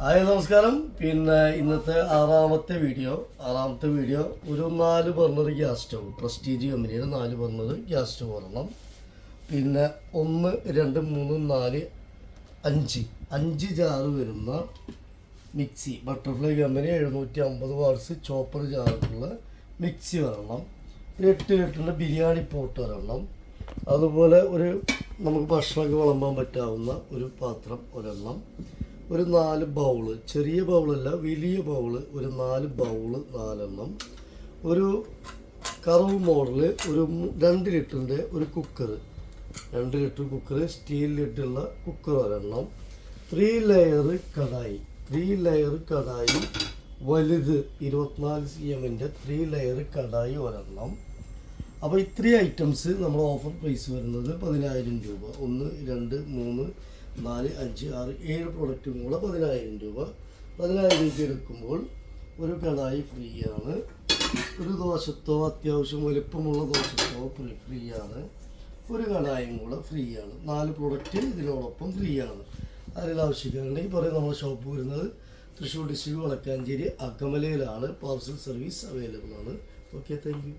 Hi നമസ്കാരം. പിന്നെ ഇന്നത്തെ ആറാമത്തെ വീഡിയോ ആറാമത്തെ വീഡിയോ ഒരു നാല് ബർണർ ഗ്യാസ് സ്റ്റവ് പ്രസ്റ്റീജ് കമ്പനിയുടെ നാല് ബർണർ ഗ്യാസ് സ്റ്റവ് ഒരെണ്ണം. പിന്നെ ഒന്ന് രണ്ട് മൂന്ന് നാല് അഞ്ച്. അഞ്ച് ജാറ് വരുന്ന മിക്സി ബട്ടർഫ്ലൈ കമ്പനി എഴുന്നൂറ്റി അമ്പത് വാട്സ് ചോപ്പർ ജാറുള്ള മിക്സി വരണം പിന്നെ എട്ട് ലിറ്ററിന്റെ ബിരിയാണി പോട്ട് വരണം അതുപോലെ ഒരു നമുക്ക് ഭക്ഷണമൊക്കെ വിളമ്പാൻ പറ്റാവുന്ന ഒരു പാത്രം ഒരെണ്ണം. ഒരു നാല് ബൗൾ ചെറിയ ബൗളല്ല വലിയ ബൗൾ ഒരു നാല് ബൗൾ നാലെണ്ണം. ഒരു കറവ് മോഡൽ ഒരു രണ്ട് ലിറ്ററിന്റെ ഒരു കുക്കർ രണ്ട് ലിറ്റർ കുക്കർ സ്റ്റീൽ ലിറ്ററുള്ള കുക്കർ ഒരെണ്ണം. Three layer kadai. Three layer kadai വലുത് ഇരുപത്തിനാല് സി എമ്മിന്റെ ത്രീ ലെയർ കടായി ഒരെണ്ണം. അപ്പോൾ ഇത്രയും ഐറ്റംസ് നമ്മൾ ഓഫർ പ്രൈസ് വരുന്നത് പതിനായിരം രൂപ. ഒന്ന് രണ്ട് മൂന്ന് നാല് അഞ്ച് ആറ് ഏഴ് പ്രൊഡക്റ്റും കൂടെ പതിനായിരം രൂപ. പതിനായിരം രൂപ എടുക്കുമ്പോൾ ഒരു കടായി ഫ്രീ ആണ്. ഒരു ദോശത്തോ അത്യാവശ്യം വലുപ്പമുള്ള ദോശത്തോ ഫ്രീ ആണ്. ഒരു കടായും കൂടെ ഫ്രീ ആണ്. നാല് പ്രൊഡക്റ്റ് ഇതിനോടൊപ്പം ഫ്രീ ആണ്. അതിൽ ആവശ്യക്കാരുണ്ടെങ്കിൽ പറയും നമ്മുടെ ഷോപ്പ് വരുന്നത് തൃശ്ശൂർ ഡിസ്ട്രിക്ട് വളക്കാഞ്ചേരി അക്കമലയിലാണ് പാർസൽ സർവീസ് അവൈലബിൾ ആണ്. Okay thank you